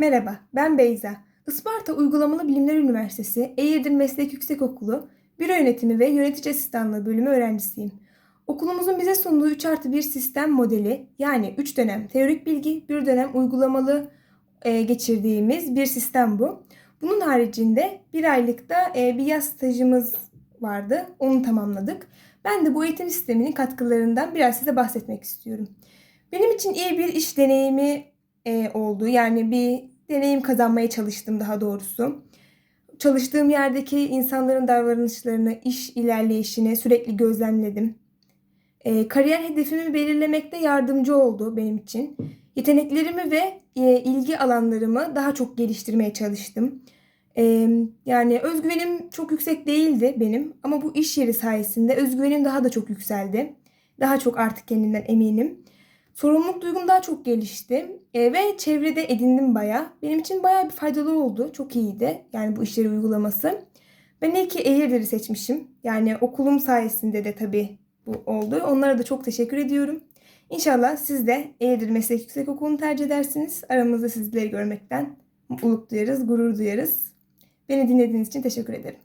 Merhaba, ben Beyza. Isparta Uygulamalı Bilimler Üniversitesi Eğirdir Meslek Yüksekokulu Büro Yönetimi ve Yönetici Asistanlığı bölümü öğrencisiyim. Okulumuzun bize sunduğu 3 artı 1 sistem modeli yani 3 dönem teorik bilgi, 1 dönem uygulamalı e, geçirdiğimiz bir sistem bu. Bunun haricinde bir aylıkta e, bir yaz stajımız vardı. Onu tamamladık. Ben de bu eğitim sisteminin katkılarından biraz size bahsetmek istiyorum. Benim için iyi bir iş deneyimi e, oldu. Yani bir deneyim kazanmaya çalıştım daha doğrusu. Çalıştığım yerdeki insanların davranışlarını, iş ilerleyişini sürekli gözlemledim. E, kariyer hedefimi belirlemekte yardımcı oldu benim için. Yeteneklerimi ve e, ilgi alanlarımı daha çok geliştirmeye çalıştım. E, yani özgüvenim çok yüksek değildi benim ama bu iş yeri sayesinde özgüvenim daha da çok yükseldi. Daha çok artık kendimden eminim. Sorumluluk duygum daha çok gelişti E, ve çevrede edindim bayağı. Benim için bayağı bir faydalı oldu. Çok iyiydi yani bu işleri uygulaması. Ben iyi ki Eğirdir'i seçmişim. Yani okulum sayesinde de tabii bu oldu. Onlara da çok teşekkür ediyorum. İnşallah siz de Eğirdir Meslek Yüksekokulu'nu tercih edersiniz. Aramızda sizleri görmekten mutluluk duyarız, gurur duyarız. Beni dinlediğiniz için teşekkür ederim.